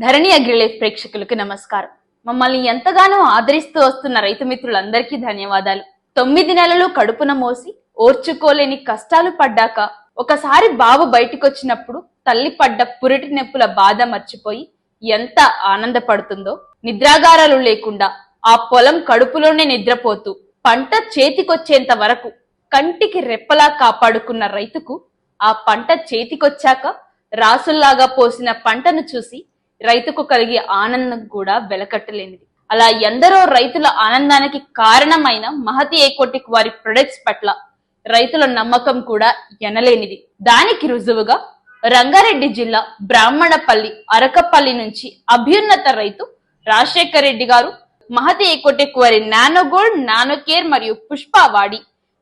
ధరణి Agrilife ప్రేక్షకులకు నమస్కారం. మమ్మల్ని ఎంతగానో ఆదరిస్తూ వస్తున్న రైతు మిత్రులందరికీ ధన్యవాదాలు. తొమ్మిది నెలలు కడుపున మోసి ఓర్చుకోలేని కష్టాలు పడ్డాక ఒకసారి బాబు బయటికొచ్చినప్పుడు తల్లి పడ్డ పురిటి నొప్పుల బాధ మర్చిపోయి ఎంత ఆనందపడుతుందో నిద్రాగారాలు లేకుండా ఆ పొలం కడుపులోనే నిద్రపోతూ పంట చేతికొచ్చేంత వరకు కంటికి రెప్పలా కాపాడుకున్న రైతుకు ఆ పంట చేతికొచ్చాక రాసుల్లాగా పోసిన పంటను చూసి రైతుకు కలిగే ఆనందం కూడా వెలకట్టలేనిది. అలా ఎందరో రైతుల ఆనందానికి కారణమైన మహతి ఏకోటిక్ వారి ప్రొడక్ట్స్ పట్ల రైతుల నమ్మకం కూడా ఎనలేనిది. దానికి రుజువుగా రంగారెడ్డి జిల్లా బ్రాహ్మణపల్లి అరకపల్లి నుంచి అభ్యున్నత రైతు రాజశేఖర్ రెడ్డి గారు మహతి ఏకోటెక్ వారి నానోగోల్డ్ నానోకేర్ మరియు పుష్ప వాడి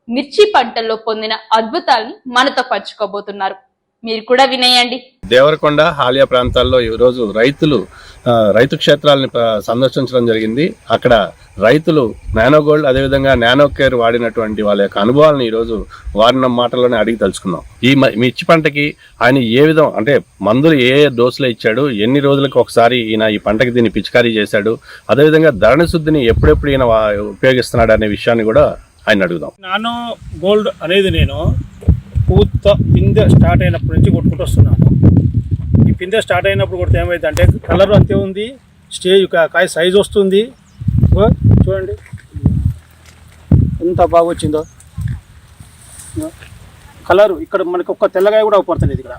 మిర్చి పంటల్లో పొందిన అద్భుతాలను మనతో పంచుకోబోతున్నారు. మీరు కూడా వినేయండి. దేవరకొండ హాలియా ప్రాంతాల్లో ఈరోజు రైతులు ఆ, రైతు క్షేత్రాలను సందర్శించడం జరిగింది. అక్కడ రైతులు నానో గోల్డ్ అదేవిధంగా నానో కేర్ వాడినటువంటి వాళ్ళ యొక్క అనుభవాలను ఈరోజు వారిన మాటల్లోనే అడిగి తెలుసుకుందాం ఈ మిర్చి పంటకి ఆయన ఏ విధం అంటే మందులు ఏ ఏ డోసులు ఇచ్చాడు ఎన్ని రోజులకు ఒకసారి ఈయన ఈ పంటకి దీన్ని పిచికారీ చేశాడు అదేవిధంగా ధరణ శుద్ధిని ఎప్పుడెప్పుడు ఈయన ఉపయోగిస్తున్నాడు అనే విషయాన్ని కూడా ఆయన అడుగుదాం. నానో గోల్డ్ అనేది నేను పూత పిందె స్టార్ట్ అయినప్పటి నుంచి కొట్టుకుంటూ వస్తున్నాను. ఈ పిందె స్టార్ట్ అయినప్పుడు కొడితే ఏమైందంటే కలర్ అంతే ఉంది స్టేజ్ కాయ సైజ్ వస్తుంది. చూడండి. ఎంత బాగా వచ్చిందో. కలరు ఇక్కడ మనకి ఒక్క తెల్లగాయ కూడా అవపడుతుంది ఇక్కడ.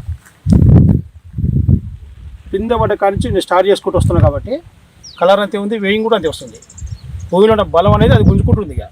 పిందె పడ్డ కానించి నేను స్టార్ట్ చేసుకుంటూ వస్తున్నాను కాబట్టి కలర్ అంతే ఉంది వేయింగ్ కూడా అంతే వస్తుంది. భూమిలో ఉన్న బలం అనేది అది గుంజుకుంటుంది ఇక.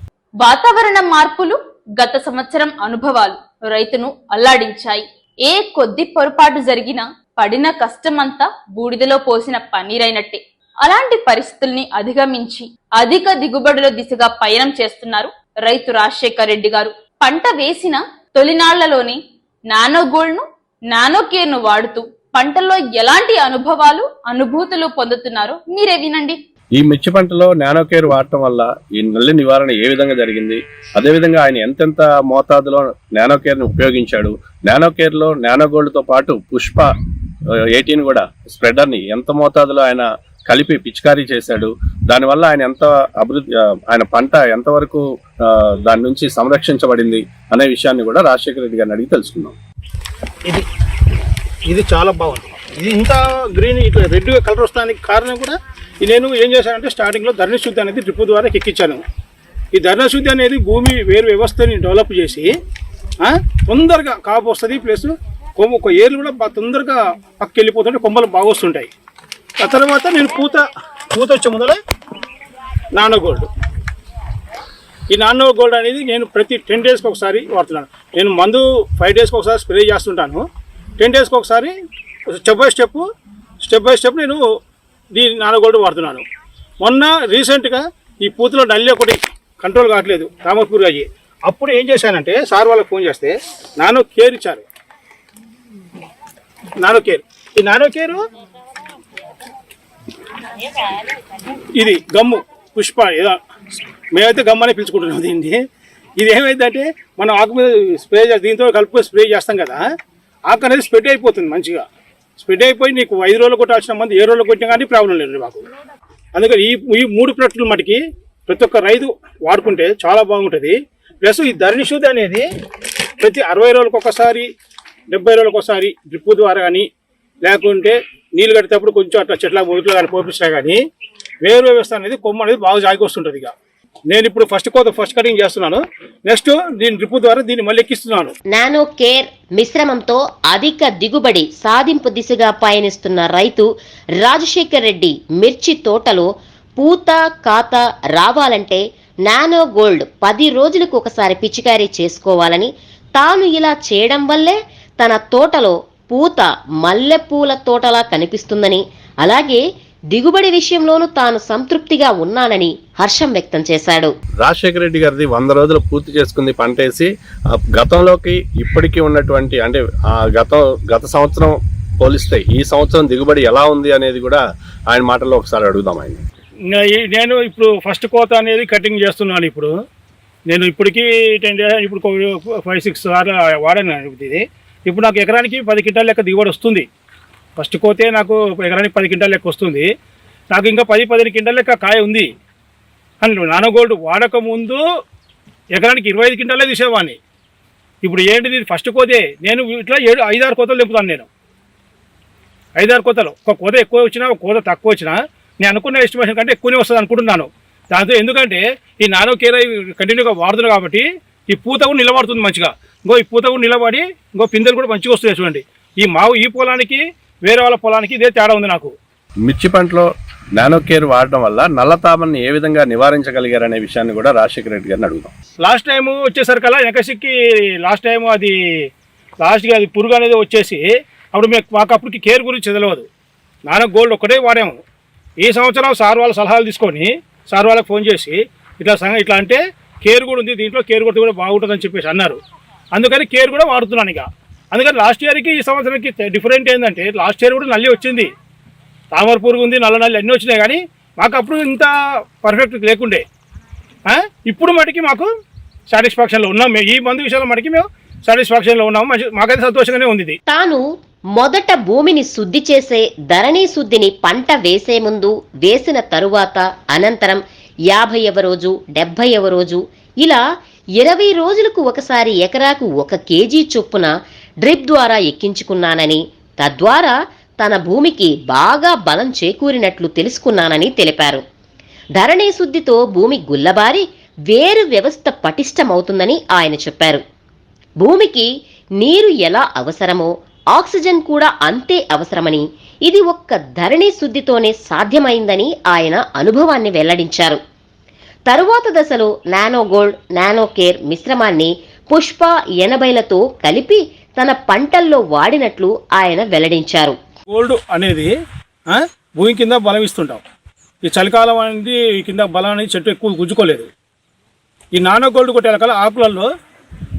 వాతావరణ మార్పులు గత సంవత్సరం అనుభవాలు. రైతును అల్లాడించాయి. ఏ కొద్ది పొరపాటు జరిగినా పడిన కష్టమంతా బూడిదలో పోసిన పన్నీరైనట్టే. అలాంటి పరిస్థితుల్ని అధిగమించి అధిక దిగుబడుల దిశగా పయనం చేస్తున్నారు రైతు రాజశేఖర్ రెడ్డి గారు. పంట వేసిన తొలినాళ్ళలోనే నానో గోల్డ్ను నానో ను వాడుతూ పంటల్లో ఎలాంటి అనుభవాలు అనుభూతులు పొందుతున్నారో మీరే వినండి. ఈ మిర్చి పంటలో నానో కేర్ వాడటం వల్ల ఈ నల్లి నివారణ ఏ విధంగా జరిగింది? అదేవిధంగా ఆయన ఎంతెంత మోతాదులో నానో ఉపయోగించాడు? నానో నానోగోల్డ్తో పాటు పుష్ప ఎయిటీన్ కూడా స్ప్రెడర్ని ఎంత మోతాదులో ఆయన కలిపి పిచికారీ చేశాడు? దానివల్ల ఆయన ఎంత అభివృద్ధి ఆయన పంట ఎంతవరకు దాని నుంచి సంరక్షించబడింది అనే విషయాన్ని కూడా రాజశేఖర రెడ్డి గారిని అడిగి తెలుసుకున్నాం ఇది ఇది చాలా బాగుంది. ఇది ఇంత గ్రీన్ ఇట్లా రెడ్గా కలర్ వస్తానికి కారణం కూడా నేను ఏం చేశానంటే స్టార్టింగ్లో ధరణ శుద్ధి అనేది డ్రిప్ ద్వారా ఎక్కించాను. ఈ ధరణ శుద్ధి అనేది భూమి వేరు వ్యవస్థని డెవలప్ చేసి తొందరగా కాపు వస్తుంది ప్లస్ కొమ్మ ఒక ఏర్లు కూడా బాగా తొందరగా పక్కకి వెళ్ళిపోతుంటే కొమ్మలు బాగా వస్తుంటాయి. ఆ తర్వాత నేను పూత పూత వచ్చే ముందర నానో గోల్డ్. ఈ నానో గోల్డ్ అనేది నేను ప్రతి టెన్ డేస్కి ఒకసారి వాడుతున్నాను. నేను మందు ఫైవ్ డేస్కి ఒకసారి స్ప్రే చేస్తుంటాను. టెన్ డేస్కి ఒకసారి step by step step by step నేను దీన్ని నానో వాడుతున్నాను. మొన్న రీసెంట్గా ఈ పూతలో నల్లి ఒకటి కంట్రోల్ కావట్లేదు రామపూర్ అయ్యి అప్పుడు ఏం చేశానంటే సార్ వాళ్ళకి ఫోన్ చేస్తే నానో కేర్ ఇచ్చారు. Nano care. ఈ నానో కేరు? ఇది గమ్ము పుష్ప ఏదో. మేమైతే గమ్ అని పిలుచుకుంటున్నాం దీన్ని. ఇది ఏమైందంటే మనం ఆకు మీద స్ప్రే చేస్తాం దీంతో కలుపుకొని స్ప్రే చేస్తాం కదా. ఆకు అనేది స్ప్రెడ్ అయిపోతుంది మంచిగా. స్ప్రెడ్ అయిపోయి నీకు ఐదు రోజులు కొట్టాల్సిన మంది ఏ రోజులు కొట్టినా కానీ ప్రాబ్లం లేదు మాకు అందుకని ఈ ఈ మూడు ప్రొడక్టులు మటుకి ప్రతి ఒక్క రైతు వాడుకుంటే చాలా బాగుంటుంది. ప్లస్ ఈ ధరణి శుద్ధి అనేది ప్రతి అరవై రోజులకు ఒకసారి డెబ్బై రోజులకు ఒకసారి డ్రిప్ ద్వారా కానీ లేకుంటే నీళ్ళు కట్టేటప్పుడు కొంచెం అట్లా చెట్ల ఒడిలో కానీ పోపిస్తే కానీ వేరు వ్యవస్థ అనేది కొమ్మ అనేది బాగా జాగి వస్తుంటుంది ఇక. నేను ఇప్పుడు ఫస్ట్ కోత ఫస్ట్ కటింగ్ చేస్తున్నాను. నెక్స్ట్ దీని డ్రిప్ ద్వారా దీన్ని మళ్ళీ ఎక్కిస్తున్నాను. నానో కేర్ మిశ్రమంతో అధిక దిగుబడి సాధింపు దిశగా పయనిస్తున్న రైతు రాజశేఖర్ రెడ్డి మిర్చి తోటలో పూత కాత రావాలంటే నానో గోల్డ్ పది రోజులకు ఒకసారి పిచికారీ చేసుకోవాలని తాను ఇలా చేయడం వల్లే తన తోటలో పూత మల్లెపూల తోటలా కనిపిస్తుందని అలాగే దిగుబడి విషయంలోనూ తాను సంతృప్తిగా ఉన్నానని హర్షం వ్యక్తం చేశాడు. రాజశేఖర రెడ్డి గారిది వంద రోజులు పూర్తి చేసుకుంది పంట వేసి ఆ గతంలోకి ఇప్పటికీ ఉన్నటువంటి అంటే ఆ గతం గత సంవత్సరం పోలిస్తే ఈ సంవత్సరం దిగుబడి ఎలా ఉంది అనేది కూడా ఆయన మాటల్లో ఒకసారి అడుగుదాం ఆయన. నేను ఇప్పుడు ఫస్ట్ కోత అనేది కటింగ్ చేస్తున్నాను ఇప్పుడు. నేను ఇప్పటికీ టెన్ ఇప్పుడు ఫైవ్ సిక్స్ సార్లు వాడాను ఇది. ఇప్పుడు నాకు ఎకరానికి పది క్వింటాల్ లెక్క దిగుబడి వస్తుంది. ఫస్ట్ కోతే నాకు ఎకరానికి పది క్వింటాల్ లెక్క వస్తుంది. నాకు ఇంకా పది పదిహేను క్వింటాల్ లెక్క కాయ ఉంది. కానీ నానగోల్డ్ వాడక ముందు ఎకరానికి ఇరవై ఐదు క్వింటాలే తీసేవాడిని. ఇప్పుడు ఏంటిది? ఫస్ట్ కోతే నేను ఇట్లా ఏడు ఐదారు కోతలు నింపుతాను నేను. ఐదారు కోతలు. ఒక కోత ఎక్కువ వచ్చినా ఒక కోత తక్కువ వచ్చినా నేను అనుకున్న ఎస్టిమేషన్ కంటే ఎక్కువనే వస్తుంది అనుకుంటున్నాను. దాంతో ఎందుకంటే ఈ నానో కేర్ కంటిన్యూగా వాడుతున్నారు కాబట్టి ఈ పూత కూడా నిలబడుతుంది మంచిగా. ఇంకో ఈ పూత కూడా నిలబడి ఇంకో పిందెలు కూడా మంచిగా వస్తున్నాయి చూడండి. ఈ మావు ఈ పొలానికి వేరే వాళ్ళ పొలానికి ఇదే తేడా ఉంది నాకు. మిర్చి పంటలో నానో కేర్ వాడడం వల్ల నల్లతామని ఏ విధంగా నివారించగలిగారనే విషయాన్ని కూడా రాజశేఖర రెడ్డి గారిని అడుగుదాం. లాస్ట్ టైం వచ్చేసరికల్లా వెనకసిక్కి లాస్ట్ టైం అది లాస్ట్కి అది పురుగు అనేది వచ్చేసి అప్పుడు మీకు మాకు అప్పటికి కేర్ గురించి తెలియదు నాన్న గోల్డ్ ఒక్కటే వాడాము. ఈ సంవత్సరం సార్ వాళ్ళ సలహాలు తీసుకొని సార్ వాళ్ళకి ఫోన్ చేసి ఇట్లా సంగ ఇట్లా అంటే కేర్ కూడా ఉంది దీంట్లో కేర్ కొడితే కూడా బాగుంటుందని చెప్పేసి అన్నారు. అందుకని కేర్ కూడా వాడుతున్నాను ఇక. అందుకని లాస్ట్ ఇయర్కి ఈ సంవత్సరానికి డిఫరెంట్ ఏంటంటే లాస్ట్ ఇయర్ కూడా నల్లి వచ్చింది. తామర పురుగు ఉంది నల్ల నల్లి అన్నీ వచ్చినాయి కానీ మాకు అప్పుడు ఇంత పర్ఫెక్ట్ లేకుండే. ఇప్పుడు మటుకి మాకు సాటిస్ఫాక్షన్లో ఉన్నాం. మేము ఈ మందు విషయంలో మటుకి మేము సాటిస్ఫాక్షన్లో ఉన్నాము మంచి మాకైతే సంతోషంగానే ఉంది తాను మొదట భూమిని శుద్ధి చేసే ధరణి శుద్ధిని పంట వేసే ముందు వేసిన తరువాత అనంతరం యాభైవ రోజు డెబ్భైవ రోజు ఇలా ఇరవై రోజులకు ఒకసారి ఎకరాకు ఒక కేజీ చొప్పున డ్రిప్ ద్వారా ఎక్కించుకున్నానని తద్వారా తన భూమికి బాగా బలం చేకూరినట్లు తెలుసుకున్నానని తెలిపారు. ధరణి శుద్ధితో భూమి గుల్లబారి వేరు వ్యవస్థ పటిష్టమవుతుందని ఆయన చెప్పారు. భూమికి నీరు ఎలా అవసరమో ఆక్సిజన్ కూడా అంతే అవసరమని ఇది ఒక్క ధరణి శుద్ధితోనే సాధ్యమైందని ఆయన అనుభవాన్ని వెల్లడించారు. తరువాత దశలో నానో గోల్డ్ నానో కేర్ మిశ్రమాన్ని పుష్ప ఎనభైలతో కలిపి తన పంటల్లో వాడినట్లు ఆయన వెల్లడించారు. గోల్డ్ అనేది భూమి కింద బలం ఇస్తుంటాం. ఈ చలికాలం అనేది ఈ కింద బలం అనేది చెట్టు ఎక్కువ గుజ్జుకోలేదు. ఈ నానో గోల్డ్ కొట్టే రకాల ఆకులలో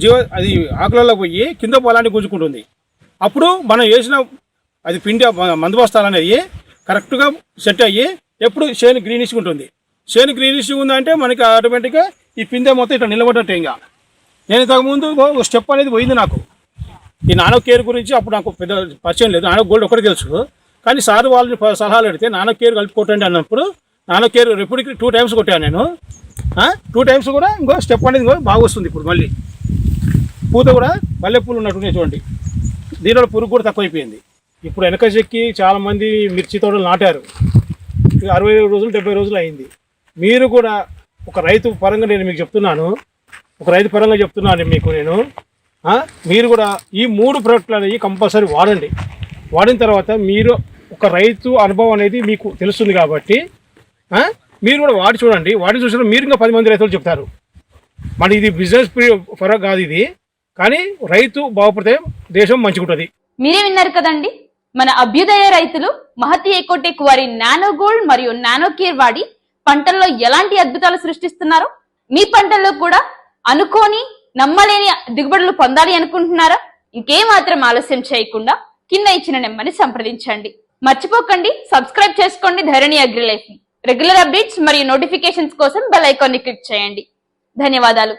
జీవ అది ఆకులలో పోయి కింద బలాన్ని గుంజుకుంటుంది అప్పుడు మనం వేసిన అది పిండి మందు బస్తాలు అనేది కరెక్ట్గా సెట్ అయ్యి ఎప్పుడు చేను గ్రీనిష్ ఉంటుంది. చేను గ్రీనిష్ ఉందంటే మనకి ఆటోమేటిక్గా ఈ పిందె మొత్తం ఇట్లా నిలబడ్డట్టే ఇంకా. నేను ఇంతకుముందు ఒక స్టెప్ అనేది పోయింది నాకు. ఈ నానో కేర్ గురించి అప్పుడు నాకు పెద్ద పరిచయం లేదు. నానో గోల్డ్ ఒకటి తెలుసు. కానీ సార్ వాళ్ళని సలహాలు అడిగితే నానో కేర్ కలిపి కొట్టండి అన్నప్పుడు నానో కేర్ ఎప్పటికి టూ టైమ్స్ కొట్టాను నేను. టూ టైమ్స్ కూడా ఇంకో స్టెప్ అనేది ఇంకో బాగా వస్తుంది ఇప్పుడు మళ్ళీ. పూత కూడా మల్లెపూలు ఉన్నట్టున్నాయి చూడండి దీనిలో పురుగు కూడా తక్కువైపోయింది. ఇప్పుడు వెనక చెక్కి చాలామంది మిర్చి తోటలు నాటారు. అరవై రోజులు డెబ్బై రోజులు అయింది. మీరు కూడా ఒక రైతు పరంగా నేను మీకు చెప్తున్నాను. ఒక రైతు పరంగా చెప్తున్నాను మీకు నేను. మీరు కూడా ఈ మూడు ప్రోడక్ట్లు అనేవి కంపల్సరీ వాడండి. వాడిన తర్వాత మీరు ఒక రైతు అనుభవం అనేది మీకు తెలుస్తుంది కాబట్టి మీరు కూడా వాడి చూడండి. వాడి చూసిన మీరు ఇంకా పది మంది రైతులు చెప్తారు. మరి ఇది బిజినెస్ పరంగా కాదు ఇది. కానీ రైతు బాగుపడితే దేశం మంచిగుంటుంది మీరే విన్నారు కదండి? మన అభ్యుదయ రైతులు మహతి ఎకోటెక్ వారి నానో గోల్డ్ మరియు నానో కేర్ వాడి పంటల్లో ఎలాంటి అద్భుతాలు సృష్టిస్తున్నారో మీ పంటల్లో కూడా అనుకోని నమ్మలేని దిగుబడులు పొందాలి అనుకుంటున్నారా? ఇంకేమాత్రం ఆలస్యం చేయకుండా కింద ఇచ్చిన నెంబర్ని సంప్రదించండి. మర్చిపోకండి సబ్స్క్రైబ్ చేసుకోండి Dharani agri life regular updates మరియు నోటిఫికేషన్స్ కోసం బెల్ ఐకాన్ని క్లిక్ చేయండి. ధన్యవాదాలు.